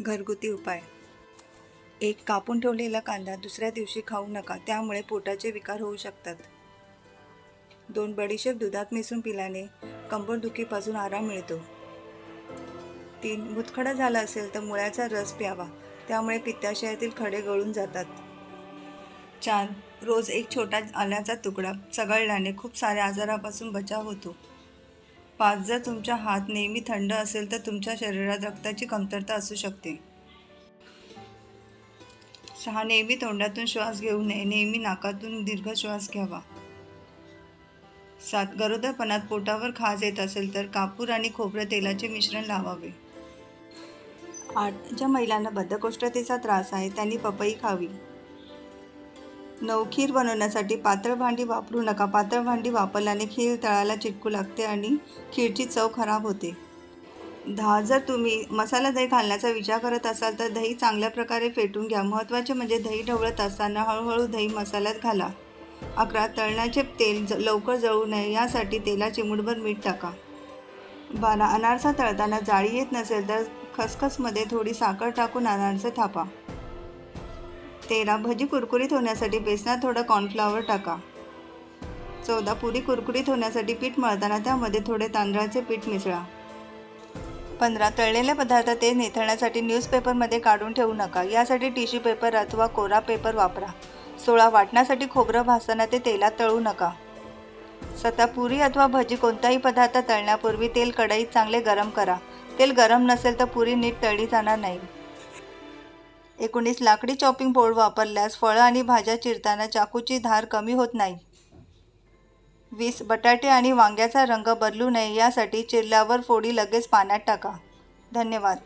घरगुती उपाय. एक कापून ठेवलेला कांदा दुसऱ्या दिवशी खाऊ नका त्यामुळे पोटाचे विकार होऊ शकतात. दोन बडीशेप दुधात मिसळून पिल्याने कंबरदुखीपासून आराम मिळतो. तीन मुतखडा झाला असेल तर मुळ्याचा रस प्यावा त्यामुळे पित्ताशयातील खडे गळून जातात. चार रोज एक छोटा आल्याचा तुकडा चघळल्याने खूप साऱ्या आजारापासून बचाव होतो. पाच जर तुमचा हात नेहमी थंड असेल तर तुमच्या शरीरात रक्ताची कमतरता असू शकते. सहा नेहमी तोंडातून श्वास घेऊ नये. नेहमी नाकातून दीर्घ श्वास घ्यावा. सात गरोदरपणात पोटावर खाज येत असेल तर कापूर आणि खोबरं तेलाचे मिश्रण लावावे. आठ ज्या महिलांना बद्धकोष्ठतेचा त्रास आहे त्यांनी पपई खावी. नऊ खीर बनवण्यासाठी पातळ भांडी वापरू नका. पातळ भांडी वापरल्याने खीर तळाला चिटकू लागते आणि खीरची चव खराब होते. दहा जर तुम्ही मसाला दही घालण्याचा विचार करत असाल तर दही चांगल्या प्रकारे फेटून घ्या. महत्त्वाचे म्हणजे दही ढवळत असताना हळूहळू दही मसाल्यात घाला. अकरा तळण्याचे तेल ज लवकर जळू नये. यासाठी तेला चिमूटभर मीठ टाका. बारा अनारसा तळताना जाळी येत नसेल तर खसखसमध्ये थोडी साखर टाकून अनारसे थापा. तेरा भजी कुरकुरीत होण्यासाठी बेसनात थोडं कॉर्नफ्लॉवर टाका. चौदा पुरी कुरकुरीत होण्यासाठी पीठ मळताना त्यामध्ये थोडे तांदळाचे पीठ मिसळा. पंधरा तळलेले पदार्थ ते नेथळण्यासाठी न्यूजपेपरमध्ये काढून ठेवू नका. यासाठी टिश्यू पेपर अथवा कोरा पेपर वापरा. सोळा वाटण्यासाठी खोबरं भासताना ते तेलात तळू नका. सता पुरी अथवा भजी कोणताही पदार्थ तळण्यापूर्वी तेल कढईत चांगले गरम करा. तेल गरम नसेल तर पुरी नीट तळली जाणार नाही. एकोणीस लाकडी चॉपिंग बोर्ड वापरल्यास फळं आणि भाज्या चिरताना चाकूची धार कमी होत नाही. वीस बटाटे आणि वांग्याचा रंग बदलू नये यासाठी चिरल्यावर फोडी लगेच पाण्यात टाका. धन्यवाद.